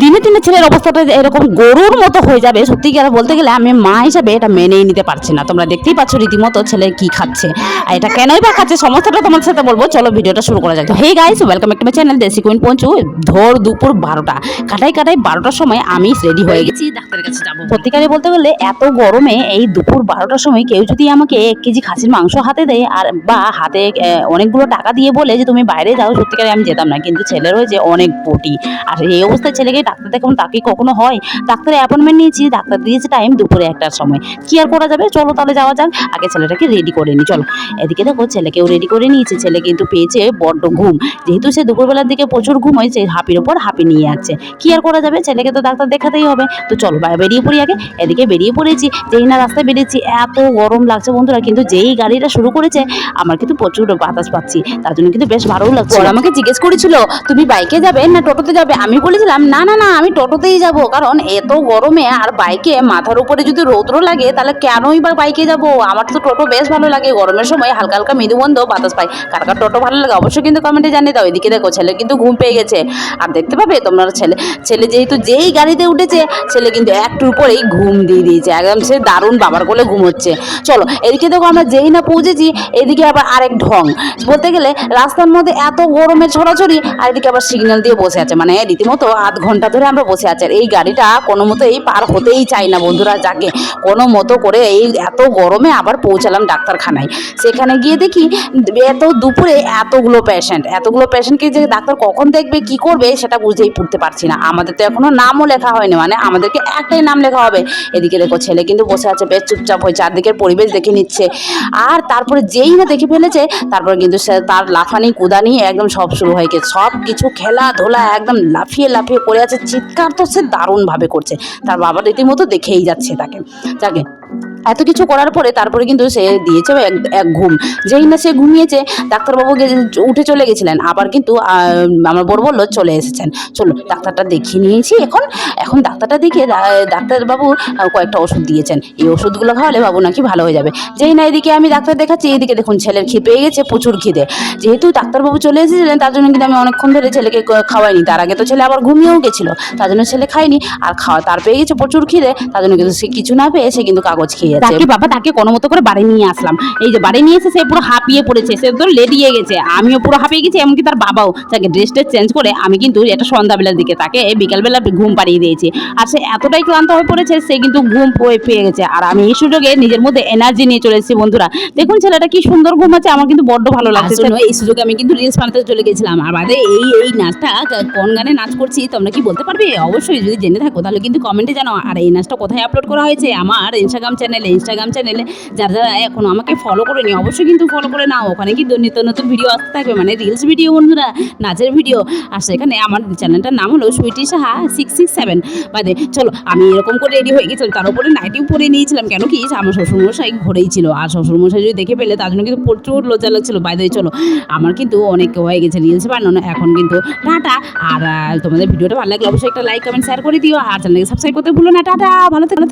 দিনে দিনে ছেলের অবস্থাটা এরকম গরুর মতো হয়ে যাবে। সত্যি সত্যিকার বলতে গেলে আমি মা হিসাবে এটা মেনেই নিতে পারছি না। তোমরা দেখতেই পাচ্ছ রীতিমতো ছেলে কি খাচ্ছে। আর এটা কেনই বা খাচ্ছে সমস্যাটা তোমার সাথে বলব। চলো ভিডিওটা শুরু করা যাক। তো হে গাইস ওয়েলকাম একটা চ্যানেল দেশি কুইন পঞ্চু ধর দুপুর বারোটা। কাটাই কাটাই বারোটার সময় আমি রেডি হয়ে গেছি। ডাক্তারের কাছে যাব। সত্যিকারে বলতে গেলে এত গরমে এই দুপুর বারোটার সময় কেউ যদি আমাকে এক কেজি খাসির মাংস হাতে দেয় আর বা হাতে অনেকগুলো টাকা দিয়ে বলে যে তুমি বাইরে যাও সত্যিকারে আমি যেতাম না। কিন্তু ছেলের হয়েছে অনেক পটি। আর এই অবস্থায় ছেলেকে ডাক্তার দেখানো তাকে কখনো হয়? ডাক্তারের অ্যাপয়েন্টমেন্ট নিয়েছি, ডাক্তার দিয়েছে টাইম দুপুরে একটার সময়। কি আর করা যাবে? চলো তাহলে যাওয়া যাক। আগে ছেলেটাকে রেডি করে নি, চলো। এদিকে দেখো, ছেলেকেও রেডি করে নিয়েছে, ছেলে কিন্তু পেয়েছে বড্ড ঘুম। যেহেতু সে দুপুরবেলার দিকে প্রচুর ঘুম হয়েছে হাপির ওপর হাপি নিয়ে যাচ্ছে কি আর করা যাবে? ছেলেকে তো ডাক্তার দেখাতেই হবে। তো চলো বেরিয়ে পড়ি আগে। এদিকে বেরিয়ে পড়েছি, যেই না রাস্তায় বেরিয়েছি, এত গরম লাগছে বন্ধুরা। কিন্তু যেই গাড়িটা শুরু করেছে, আমার কিন্তু প্রচুর বাতাস পাচ্ছি। তার জন্য কিন্তু বেশ ভালোও লাগছে। আমাকে জিজ্ঞেস করেছিল, তুমি বাইকে যাবে না টোটোতে যাবে? আমি বলেছিলাম, না না না না, আমি টোটোতেই যাব। কারণ এত গরমে আর বাইকে মাথার উপরে যদি রৌদ্র লাগে, তাহলে কেনই বা বাইকে যাব? আমার তো টোটো বেশ ভালো লাগে। গরমের সময় হালকা হালকা মৃদুবন্ধ বাতাস পাই। কার কার টোটো ভালো লাগে অবশ্যই কিন্তু কমেন্টে জানিয়ে দাও। এদিকে দেখো, ছেলে কিন্তু ঘুম পেয়ে গেছে। আর দেখতে পাবে তোমরা ছেলে ছেলে যেহেতু যেই গাড়িতে উঠেছে, ছেলে কিন্তু একটুর পরেই ঘুম দিয়ে দিয়েছে। একদম সে দারুণ বাবার কোলে ঘুমোচ্ছে। চলো, এদিকে দেখো আমরা যেই না পৌঁছেছি, এদিকে আবার আরেক ঢং। বলতে গেলে রাস্তার মধ্যে এত গরমের ছড়াছড়ি আর এদিকে আবার সিগন্যাল দিয়ে বসে আছে। মানে রীতিমতো আধ ঘণ্টা ধরে আমরা বসে আছি। আর এই গাড়িটা কোনো মতেই পার হতেই চাই না বন্ধুরা, যাকে কোনো মতো করে এই এত গরমে আবার পৌঁছালাম ডাক্তারখানায়। সেখানে গিয়ে দেখি এত দুপুরে এতগুলো পেশেন্ট এতগুলো পেশেন্টকে যে ডাক্তার কখন দেখবে, কি করবে, সেটা বুঝেই পড়তে পারছি না। আমাদের তো এখনও নামও লেখা হয়নি মানে আমাদেরকে একটাই নাম লেখা হবে। এদিকে দেখো ছেলে কিন্তু বসে আছে, বেশ চুপচাপ হয়ে চারদিকের পরিবেশ দেখে নিচ্ছে। আর তারপরে যেই না দেখে ফেলেছে, তারপরে কিন্তু সে তার লাফানি, কুদানি একদম সব শুরু হয়ে গেছে। সব কিছু খেলাধুলা একদম লাফিয়ে লাফিয়ে করে আছে। চিৎকার তো সে দারুণভাবে করছে। তার বাবা রীতিমতো দেখেই যাচ্ছে তাকে। যাকে এত কিছু করার পরে তারপরে কিন্তু সে দিয়েছে এক এক ঘুম। যেই না সে ঘুমিয়েছে, ডাক্তারবাবু উঠে চলে গেছিলেন। আবার কিন্তু আমার বড় বলল চলে এসেছেন। চলো ডাক্তারটা দেখিয়ে নিয়েছি। এখন এখন ডাক্তারটা দেখে ডাক্তারবাবু কয়েকটা ওষুধ দিয়েছেন। এই ওষুধগুলো খাওয়ালে বাবু নাকি ভালো হয়ে যাবে। যেই না এদিকে আমি ডাক্তার দেখাচ্ছি, এদিকে দেখুন, ছেলের খিদে পেয়ে গেছে প্রচুর খিদে। যেহেতু ডাক্তারবাবু চলে এসেছিলেন, তার জন্য কিন্তু আমি অনেকক্ষণ ধরে ছেলেকে খাওয়াইনি। তার আগে তো ছেলে আবার ঘুমিয়েও গেছিল। তার জন্য ছেলে খায়নি। আর খাওয়া, তার পেয়ে গেছে প্রচুর খিদে। তার জন্য কিন্তু সে কিছু না পেয়ে সে কিন্তু কাগজ খেয়ে যাচ্ছে তাকে বাবা তাকে কোনো মতো করে বাড়ি নিয়ে আসলাম। এই যে বাড়ি নিয়ে এসে সে পুরো হাঁপিয়ে পড়েছে সে তো লেডিয়ে গেছে। আমিও পুরো হাঁপিয়ে গেছি এমনকি তার বাবাও। তাকে ড্রেসটা চেঞ্জ করে আমি কিন্তু এটা সন্ধ্যাবেলার দিকে তাকে বিকালবেলা ঘুম পাড়িয়ে দিয়েছি। আর সে এতটাই ক্লান্ত হয়ে পড়েছে সে কিন্তু ঘুম পেয়ে পেয়ে গেছে। আর আমি এই সুযোগে নিজের মধ্যে এনার্জি নিয়ে চলে এসেছি বন্ধুরা। দেখুন ছেলেটা কি সুন্দর ঘুমাচ্ছে আমার কিন্তু বড্ড ভালো লাগছে এই সুযোগে আমি কিন্তু রিলস বানাতে চলে গেছিলাম। আর বাদে এই এই নাচটা কোন গানে নাচ করছি তোমরা কি বলতে পারবে? অবশ্যই যদি জেনে থাকো তাহলে কিন্তু কমেন্টে জানাও আর এই নাচটা কোথায় আপলোড করা হয়েছে? আমার ইনস্টাগ্রাম চ্যানেলে ইনস্টাগ্রাম চ্যানেলে যারা যারা এখনও আমাকে ফলো করে নি অবশ্যই কিন্তু ফলো করে নাও। ওখানে কিন্তু নিত্য নতুন ভিডিও আসতে থাকবে মানে রিলস ভিডিও বন্ধুরা, নাচের ভিডিও আর সেখানে আমার চ্যানেলটার নাম হলো Sweety Saha six six seven বাদে, চলো, আমি এরকম করে রেডি হয়ে গেছিলাম তার উপরে নাইটিও পরে নিয়েছিলাম। কেন কি, আমার শ্বশুরমশাই ঘরেই ছিল, আর শ্বশুরমশাই যদি দেখে পেলে, তার জন্য কিন্তু প্রচুর লজ্জা লাগছিল। বাইরে চলো, আমার কিন্তু অনেক হয়ে গেছে রিলস বানানো, এখন কিন্তু টাটা। আর তোমাদের ভিডিওটা ভালো লাগলে অবশ্যই একটা লাইক কমেন্ট শেয়ার করে দিও। আর চ্যানেলকে সাবস্ক্রাইব করতে ভুলো না, টাটা। ভালো থেকে।